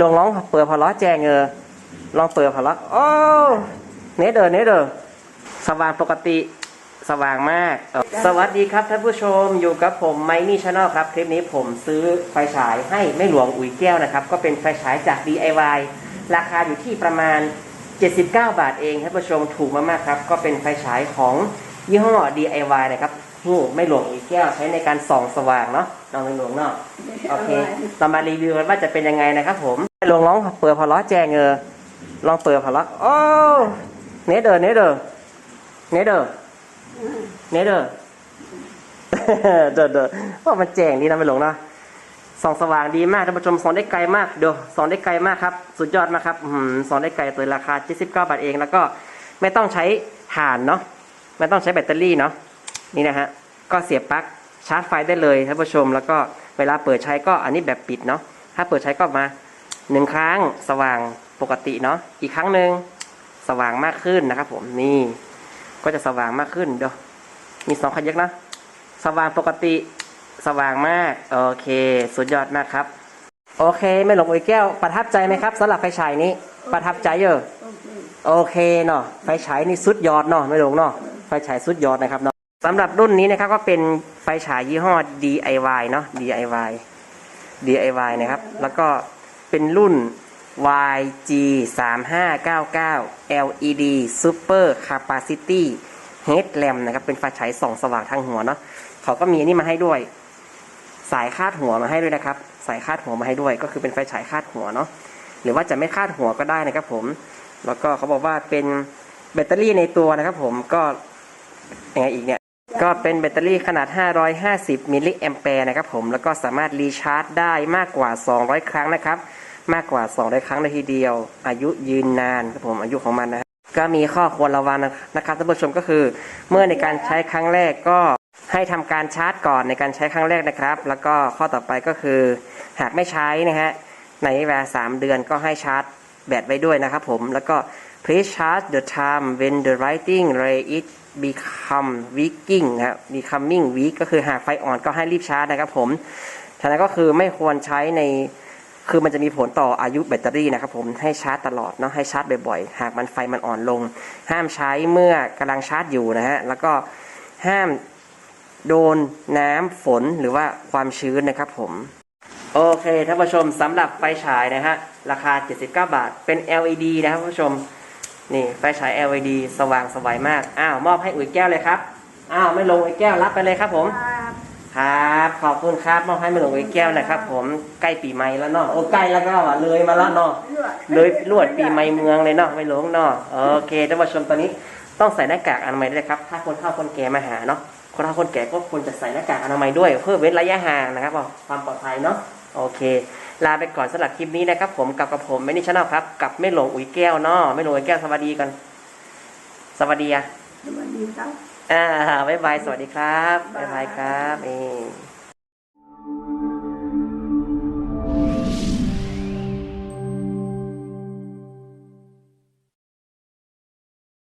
ลองลองเปิดพอล้อแจงเออลองเปิดพอล้อโอ้เนเดอร์เนเดอร์สว่างปกติสว่างมาก สวัสดีครับท่านผู้ชมอยู่กับผมไมนี่ชาแนลครับ คลิปนี้ผมซื้อไฟฉายให้แม่หลวงอุ๋ยแก้วนะครับ ก็เป็นไฟฉายจาก DIY ราคาอยู่ที่ประมาณ 79 บาทเองท่านผู้ชมถูกมากๆครับ ก็เป็นไฟฉายของยี่ห้อ DIY นะครับ หูไม่หลวงอุ๋ยแก้วใช้ในการส่องสว่างเนาะน้องไม่หลวงเนาะโอเคเรามารีวิวกันว่าจะเป็นยังไงนะครับ ผมลองลองเปิดพอล้อแจงเออลองเปิดพอล้อโอ้เนเดอร์เนเดอร์เนเดอร์เนเดอร์เดอเดอว่ามันแจงดีนะไม่หลงเนาะส่องสว่างดีมากท่านผู้ชมส่องได้ไกลมากเดี๋ยวส่องได้ไกลมากครับ สุดยอดมากครับอืมส่องได้ไกลตัวราคา79บาทเองแล้วก็ไม่ต้องใช้ถ่านเนาะไม่ต้องใช้แบตเตอรี่เนาะ นี่นะฮะก็เสียบปลั๊กชาร์จไฟได้เลยท่านผู้ชม แล้วก็เวลาเปิดใช้ก็อันนี้แบบปิดเนาะถ้าเปิดใช้ก็มาหนึ่งครั้งสว่างปกติเนาะอีกครั้งหนึ่งสว่างมากขึ้นนะครับผมนี่ก็จะสว่างมากขึ้นเดี๋ยวมีสองขยักนะ สว่างปกติสว่างมาก โอเค สุดยอดมากครับ โอเคไม่หลงอุยแก้ว ประทับใจไหมครับสำหรับไฟฉายนี้ ประทับใจเยอะโอเคเนาะไฟฉายนี่สุดยอดเนาะไม่หลงเนาะไฟฉายสุดยอดนะครับเนาะำหรับรุ่นนี้นะครับก็เป็นไฟฉายยี่ห้อ DIY เนาะ DIY DIY นะครับ แล้วก็เป็นรุ่น YG 3599 LED Super Capacity Headlamp นะครับ เป็นไฟฉายส่องสว่างทางหัวเนาะเขาก็มีนนี้มาให้ด้วย สายคาดหัวมาให้ด้วยนะครับ สายคาดหัวมาให้ด้วย ก็คือเป็นไฟฉายคาดหัวเนาะหรือว่าจะไม่คาดหัวก็ได้นะครับผม แล้วก็เขาบอกว่าเป็นแบตเตอรี่ในตัวนะครับผมก็ยังไงอีกเนี่ย ก็เป็นแบตเตอรี่ขนาด 550 มิลลิแอมแปร์นะครับผม แล้วก็สามารถรีชาร์จได้มากกว่า 200 ครั้งนะครับ มากกว่า 200 ครั้งเลยทีเดียว อายุยืนนานครับผม อายุของมันนะ ก็มีข้อควรระวังนะครับท่านผู้ชมก็คือ เมื่อในการใช้ครั้งแรกก็ให้ทำการชาร์จก่อนในการใช้ครั้งแรกนะครับ แล้วก็ข้อต่อไปก็คือ หากไม่ใช้นะฮะ ในเวลา 3 เดือนก็ให้ชาร์จแบตไว้ด้วยนะครับผม แล้วก็ please charge the time when the writing ray it become weaking นะครับ becoming weak ก็คือหากไฟอ่อนก็ให้รีบชาร์จนะครับผมฉะนั้นก็คือไม่ควรใช้ในคือมันจะมีผลต่ออายุแบตเตอรี่นะครับผมให้ชาร์จตลอดเนาะให้ชาร์จบ่อยๆ หากมันไฟมันอ่อนลง ห้ามใช้เมื่อกำลังชาร์จอยู่นะฮะแล้วก็ห้ามโดนน้ำฝนหรือว่าความชื้นนะครับผม โอเคท่านผู้ชมสำหรับไฟฉายนะฮะราคา 79 บาทเป็น LED นะครับผู้ชม นี่ไฟฉาย LED สว่างสวยมาก อ้าว มอบให้อุ๋ยแก้วเลยครับ อ้าว ไม่ลงอุ๋ยแก้วรับไปเลยครับผม ครับ ขอบคุณครับ มอบให้ไม่ลงอุ๋ยแก้วนะครับผม ใกล้ปีใหม่แล้วเนาะ โอ้ ใกล้แล้วก็ว่ะเลยมาแล้วเนาะ เลยลวดปีใหม่เมืองเลยเนาะ ไม่หลงเนาะ โอเคท่านผู้ชมตอนนี้ต้องใส่หน้ากากอนามัยด้วยครับ ถ้าคนเฒ่าคนแก่มาหาเนาะ คนเฒ่าคนแก่ก็ควรจะใส่หน้ากากอนามัยด้วย เพื่อเว้นระยะห่างนะครับเอาความปลอดภัยเนาะ โอเค ลาไปก่อนสำหรับคลิปนี้นะครับผมกับกับผมไม่นี่ชนะครับ กับไม่หลงอุ๋ยแก้วเนาะไม่หลงอุ๋ยแก้วสวัสดีกัน สวัสดีอะสวัสดีครับอ่าบ๊ายบายสวัสดีครับบ๊ายบายครับนี่